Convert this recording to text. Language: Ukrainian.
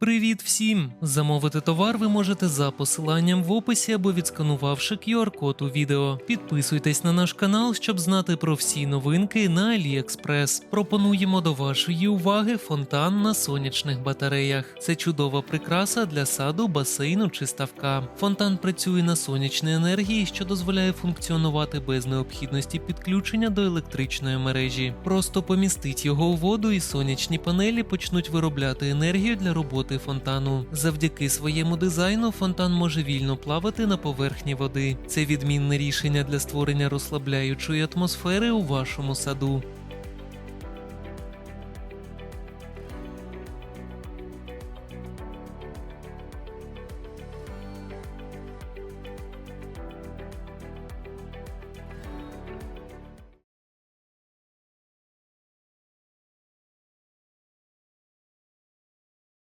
Привіт всім! Замовити товар ви можете за посиланням в описі або відсканувавши QR-код у відео. Підписуйтесь на наш канал, щоб знати про всі новинки на AliExpress. Пропонуємо до вашої уваги фонтан на сонячних батареях. Це чудова прикраса для саду, басейну чи ставка. Фонтан працює на сонячній енергії, що дозволяє функціонувати без необхідності підключення до електричної мережі. Просто помістить його у воду, і сонячні панелі почнуть виробляти енергію для роботи фонтану. Завдяки своєму дизайну фонтан може вільно плавати на поверхні води. Це відмінне рішення для створення розслабляючої атмосфери у вашому саду.